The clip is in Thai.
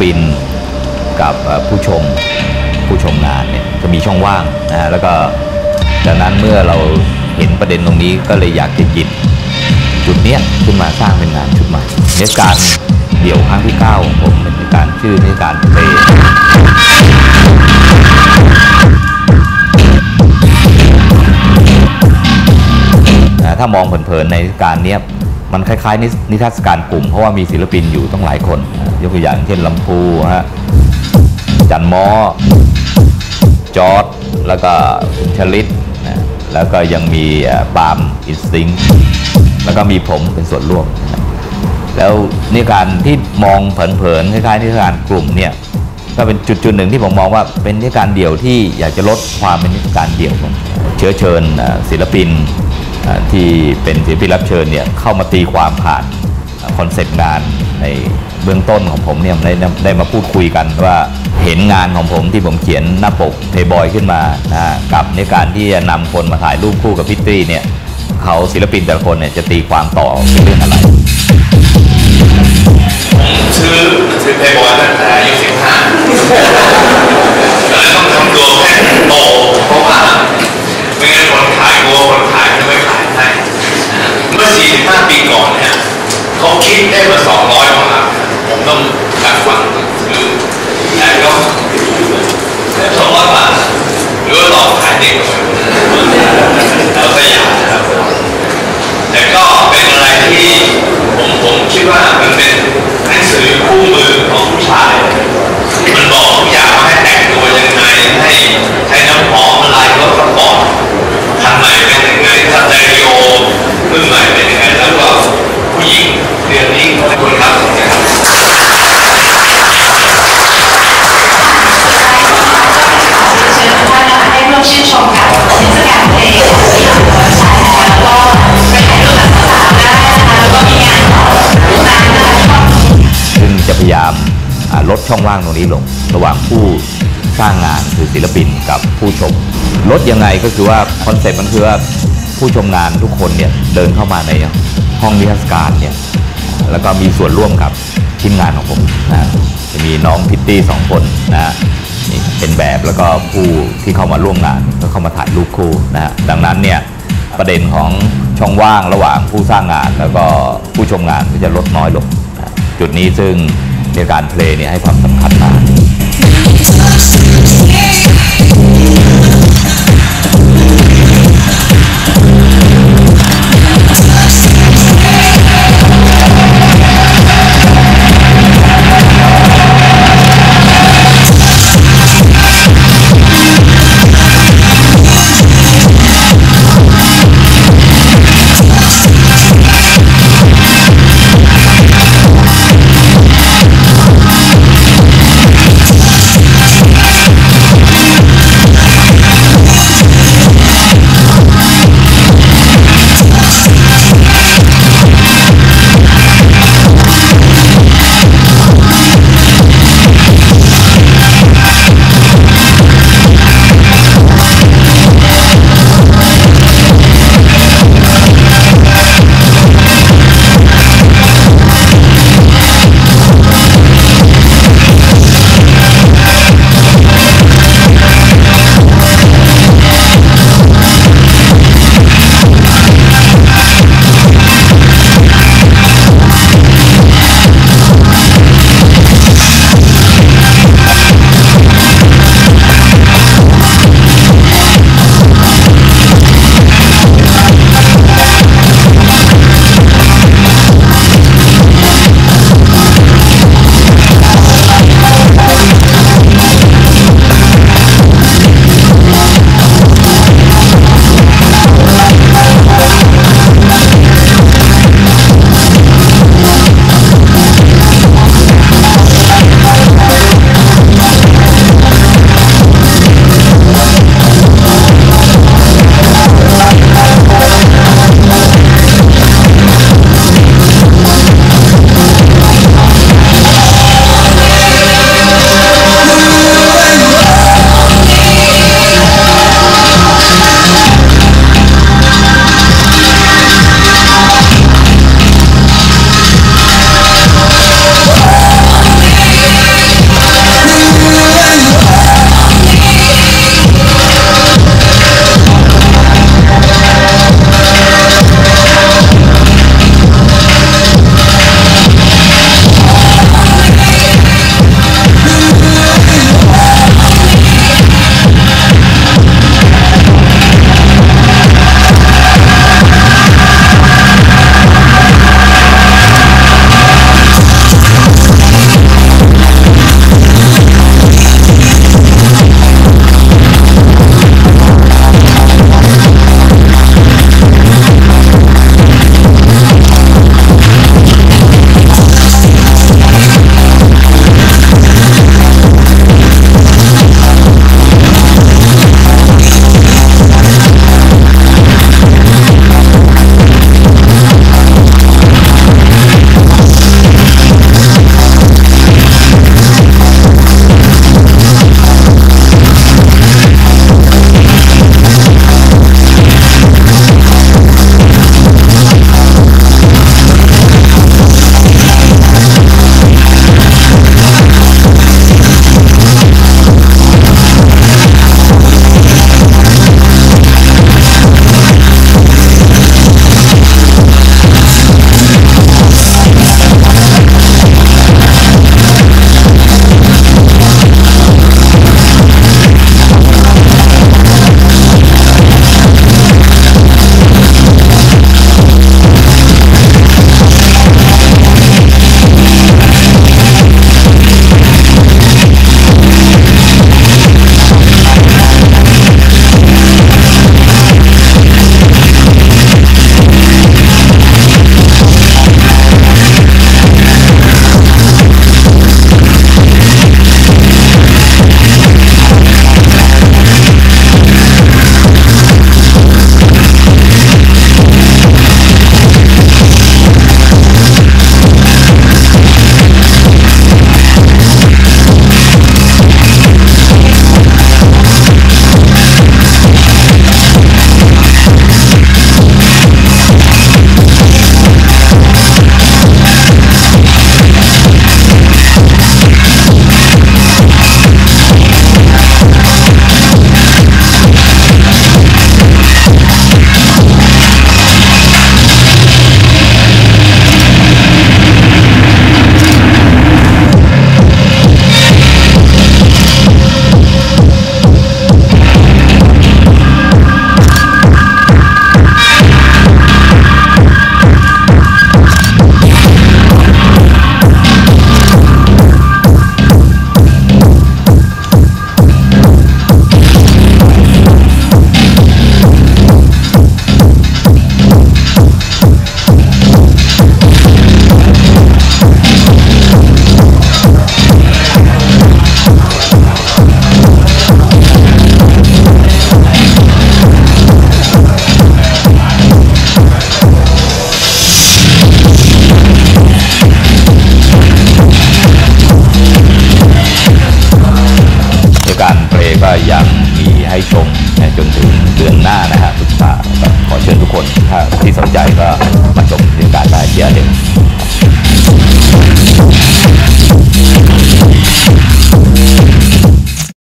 ปินกับผู้ชมผู้ชมงานเนี่ยจะมีช่องว่างนะฮะแล้วก็ดังนั้นเมื่อเราเห็นประเด็นตรงนี้ก็เลยอยากจะหยิบจุดเนี้ยขึ้นมาสร้างเป็นงานชุดใหม่เนการเดี่ยวครั้งที่เก้าของผมเป็นการชื่อเนการเพลงนะถ้ามองเผินๆในการเนี้ย มันคล้ายๆนินทรรศการกลุ่ม เพราะว่ามีศิลปินอยู่ต้องหลายคน ยกตัวอย่างเช่นลำพูฮะจันมอ จอร์ดแล้วก็ชลิตนะแล้วก็ยังมีปาล์มอินสติ้งแล้วก็มีผมเป็นส่วนร่วม แล้วนี่การที่มองเผินๆคล้ายๆนิทรรศการกลุ่มเนี่ยก็เป็นจุดจุดๆหนึ่งที่ผมมองว่าเป็นนิทรรศการเดี่ยวที่อยากจะลดความเป็นนิทรรศการเดี่ยวเชื้อเชิญศิลปิน ที่เป็นศิลปินรับเชิญเนี่ยเข้ามาตีความผ่านคอนเซปต์งานในเบื้องต้นของผมเนี่ยได้ได้มาพูดคุยกันว่าเห็นงานของผมที่ผมเขียนหน้าปกเทบอยขึ้นมานะกับในการที่จะนำคนมาถ่ายรูปคู่กับพิตตี้เนี่ยเขาศิลปินแต่ละคนเนี่ยจะตีความต่อเป็นเรื่องอะไรายามลดช่องว่างตรงนี้ลง ระหว่างผู้สร้างงานคือศิลปินกับผู้ชม ลดยังไงก็คือว่าคอนเซ็ปต์มันคือว่าผู้ชมงานทุกคนเนี่ยเดินเข้ามาในห้องนิทรรศการเนี่ยแล้วก็มีส่วนร่วมกับทีมงานของผมนะจะมีน้องพิตตี้สองคนนะนเป็นแบบแล้วก็ผู้ที่เข้ามาร่วมงานก็เข้ามาถ่ายรูปคู่นะฮะดังนั้นเนี่ยประเด็นของช่องว่างระหว่างผู้สร้างงานแล้วก็ผู้ชมงานก็จะลดน้อยลงนะจุดนี้ซึ่ง ในการเพลงเนี่ยให้ความสำคัญมาก ยังมีให้ชมจนถึงเดือนหน้านะฮะพฤษภาขอเชิญทุกคนถ้าที่สนใจก็มาชมเรื่องกาศไยเชียร์เดน